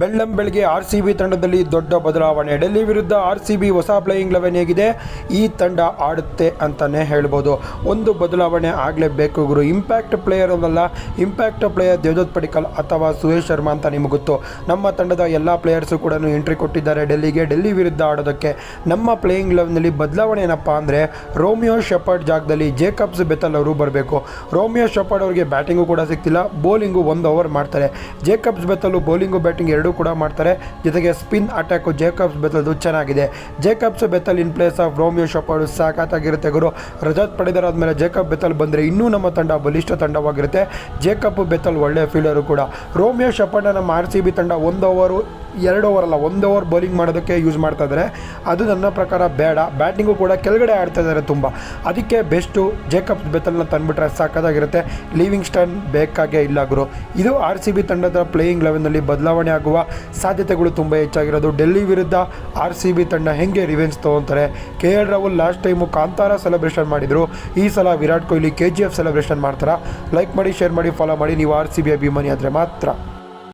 ಬೆಳ್ಳಂ ಬೆಳಗ್ಗೆ R C B ತಂಡದಲ್ಲಿ ದೊಡ್ಡ ಬದಲಾವಣೆ. ಡೆಲ್ಲಿ ವಿರುದ್ಧ ಆರ್ ಸಿ ಬಿ ಹೊಸ ಪ್ಲೇಯಿಂಗ್ ಲೆವೆನ್ ಹೇಗಿದೆ. ಈ ತಂಡ ಆಡುತ್ತೆ ಅಂತಲೇ ಹೇಳ್ಬೋದು. ಒಂದು ಬದಲಾವಣೆ ಆಗಲೇಬೇಕು ಗುರು. ಇಂಪ್ಯಾಕ್ಟ್ ಪ್ಲೇಯರ್ ಅಲ್ಲ ಇಂಪ್ಯಾಕ್ಟ್ ಪ್ಲೇಯರ್ ದೇವದತ್ ಪಡಿಕಲ್ ಅಥವಾ ಸುರೇಶ್ ಶರ್ಮಾ ಅಂತ ನಿಮಗೆ ಗೊತ್ತು. ನಮ್ಮ ತಂಡದ ಎಲ್ಲ ಪ್ಲೇಯರ್ಸು ಕೂಡ ಎಂಟ್ರಿ ಕೊಟ್ಟಿದ್ದಾರೆ ಡೆಲ್ಲಿಗೆ. ಡೆಲ್ಲಿ ವಿರುದ್ಧ ಆಡೋದಕ್ಕೆ ನಮ್ಮ ಪ್ಲೇಯಿಂಗ್ ಲೆವೆನ್ನಲ್ಲಿ ಬದಲಾವಣೆ ಏನಪ್ಪ ಅಂದರೆ ರೋಮಿಯೋ ಶೆಪರ್ಡ್ ಜಾಗದಲ್ಲಿ ಜೇಕಬ್ಸ್ ಬೆತಲ್ ಅವರು ಬರಬೇಕು. ರೋಮಿಯೋ ಶೆಪರ್ಡ್ ಅವರಿಗೆ ಬ್ಯಾಟಿಂಗು ಕೂಡ ಸಿಗ್ತಿಲ್ಲ, ಬೌಲಿಂಗು ಒಂದು ಓವರ್ ಮಾಡ್ತಾರೆ. ಜೇಕಬ್ಸ್ ಬೆತ್ತಲು ಬೌಲಿಂಗು ಬ್ಯಾಟಿಂಗ್ ಕೂಡ ಮಾಡ್ತಾರೆ. ಜೊತೆಗೆ ಸ್ಪಿನ್ ಅಟ್ಯಾಕು ಜೇಕಬ್ಸ್ ಬೆತ್ತಲ್ದು ಚೆನ್ನಾಗಿದೆ. Jacobs Bethell in place of Romeo Shepherd ಸಾಕಾತಾಗಿರುತ್ತೆ ಗುರು. ರಜತ್ ಪಡೆದರ್ ಆದಮೇಲೆ ಜೇಕಬ್ ಬೆತ್ತಲ್ ಬಂದರೆ ಇನ್ನೂ ನಮ್ಮ ತಂಡ ಬಲಿಷ್ಠ ತಂಡವಾಗಿರುತ್ತೆ. ಜೇಕಬ್ ಬೆತ್ತಲ್ ಒಳ್ಳೆಯ ಫೀಲ್ಡರು ಕೂಡ. ರೋಮಿಯೋ ಶೆಪರ್ಡ್ನ ನಮ್ಮ ಆರ್ ಸಿ ಬಿ ತಂಡ ಒಂದು ಓವರು ಎರಡು ಓವರ್ ಅಲ್ಲ, ಒಂದು ಓವರ್ ಬೌಲಿಂಗ್ ಮಾಡೋದಕ್ಕೆ ಯೂಸ್ ಮಾಡ್ತಾ ಇದ್ದಾರೆ ಅದು ನನ್ನ ಪ್ರಕಾರ ಬೇಡ. ಬ್ಯಾಟಿಂಗು ಕೂಡ ಕೆಳಗಡೆ ಆಡ್ತಾ ಇದ್ದಾರೆ ತುಂಬ. ಅದಕ್ಕೆ ಬೆಸ್ಟು ಜೇಕಬ್ಸ್ ಬೆತ್ತಲ್ನ ತಂದುಬಿಟ್ರೆ ಲಿವಿಂಗ್ ಸ್ಟನ್ ಬೇಕಾಗೇ ಇಲ್ಲ ಗುರು. ಇದು ಆರ್ ಸಿ ಬಿ ತಂಡದ ಪ್ಲೇಯಿಂಗ್ ಲೆವೆನ್ನಲ್ಲಿ ಬದಲಾವಣೆ ಆಗುವ ಸಾಧ್ಯತೆಗಳು ತುಂಬ ಹೆಚ್ಚಾಗಿರೋದು. ಡೆಲ್ಲಿ ವಿರುದ್ಧ ಆರ್ ಸಿ ಬಿ ತಂಡ ಹೆಂಗೆ revenge ತೊಗೊತಾರೆ? K L Rahul last time Kantara celebration ಮಾಡಿದರು. ಈ ಸಲ Virat Kohli K G F celebration ಮಾಡ್ತಾರಾ? ಲೈಕ್ ಮಾಡಿ ಶೇರ್ ಮಾಡಿ ಫಾಲೋ ಮಾಡಿ. ನೀವು ಆರ್ ಸಿ ಬಿ ಅಭಿಮಾನಿ ಆದರೆ ಮಾತ್ರ.